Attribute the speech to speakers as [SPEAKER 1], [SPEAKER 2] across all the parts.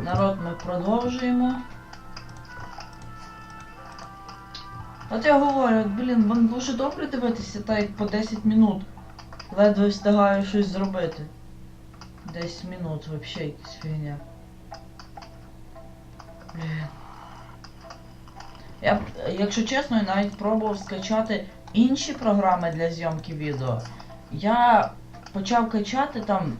[SPEAKER 1] Народ, ми продовжуємо. От я говорю, блін, вам дуже добре дивитися, так як по 10 минут. Ледве встигаю щось зробити. 10 минут вообще якась фігня. Блін. Я, якщо чесно, я навіть пробував скачати інші програми для зйомки відео. Я почав качати там,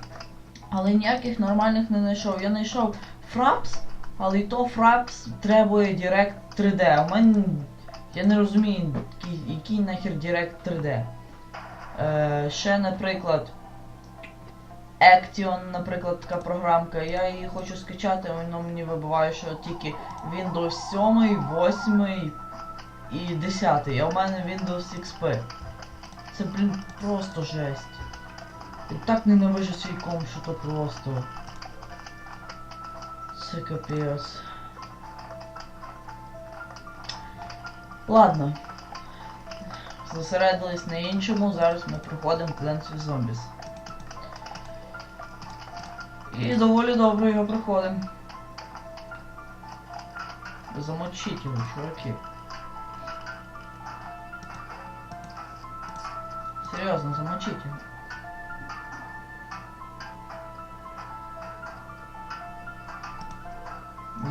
[SPEAKER 1] але ніяких нормальних не знайшов. Я знайшов Fraps, але і то Fraps требує Direct 3D. У мене я не розумію, який, який нахер Direct 3D. Е, ще, наприклад, Action, наприклад, така програмка. Я її хочу скачати, воно мені вибиває, що тільки Windows 7, 8 і 10, а у мене Windows XP. Це, блін, просто жесть. Я так ненавижу свій комп, що то просто. Це капець. Ладно. Зосередились на іншому, зараз ми проходимо Plants Zombies. І доволі добре його проходимо. Замочіть його, чуваки. Серйозно, замочіть його.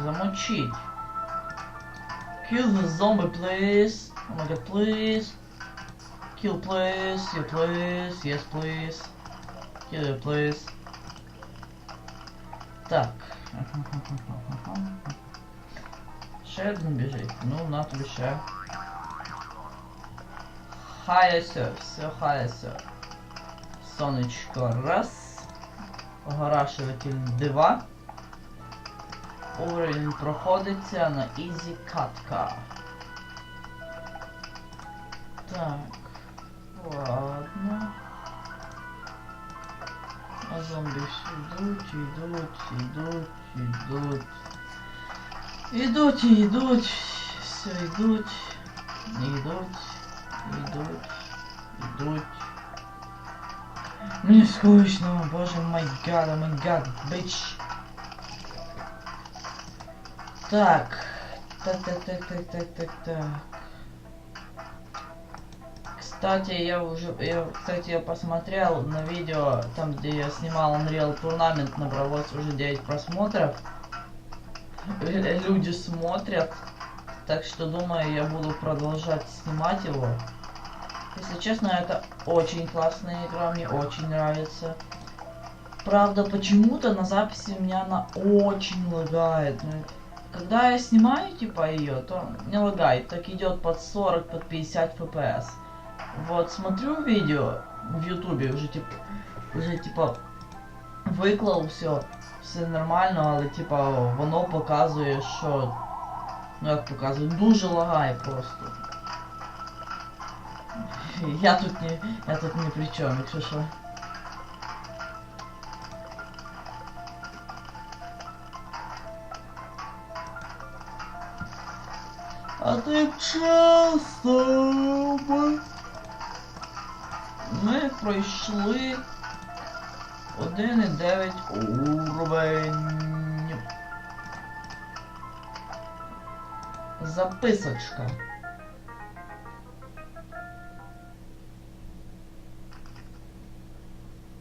[SPEAKER 1] Замочить. Kill the zombie, please. Oh my god, please. Kill, please. Yeah, please. Yes, please. Kill, please. Так. Ще один біжить. Ну, на тобі ще. Хаяся, все хаяся. Сонечко раз. Огорашиватель два. Уровень проходиться на ізі катка. Так. Ладно. А зомбі всі йдуть, йдуть, йдуть, йдуть. Ідуть, і йдуть, все йдуть, йдуть, йдуть, йдуть. Мені скучно, боже май гад, май гад, бич. Так. Так, так, так, так, так, так, так. Кстати, я уже, я, кстати, я посмотрел на видео, там, где я снимал Unreal Tournament, набралось уже 9 просмотров. Люди смотрят, так что думаю, я буду продолжать снимать его. Если честно, это очень классная игра, мне очень нравится. Правда, почему-то на записи меня она очень лагает. Ну, Когда я снимаю, типа, ее, то не лагает, так идет под 40, под 50 FPS. Вот, смотрю видео в ютубе, уже типа, уже типа виклав все, все нормально, але типа воно показує, що. Ну як показує, дуже лагає просто. Я тут не. Я тут ні при чому, якщо що. А ти часто. Ми пройшли 1,9 уровень. Записочка.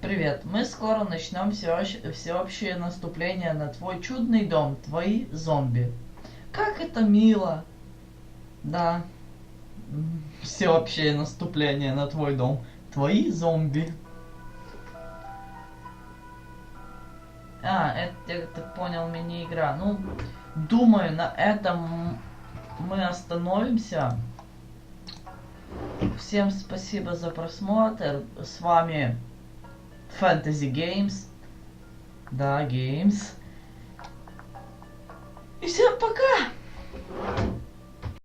[SPEAKER 1] Привет, мы скоро начнем всеобще- всеобщее наступление на твой чудный дом, твои зомби. Как это мило! Да. Всеобщее наступление на твой дом. Твои зомби. А, это, так понял, мини-игра. Ну, думаю, на этом мы остановимся. Всем спасибо за просмотр. С вами Fantasy Games. Да, Games. И всем пока!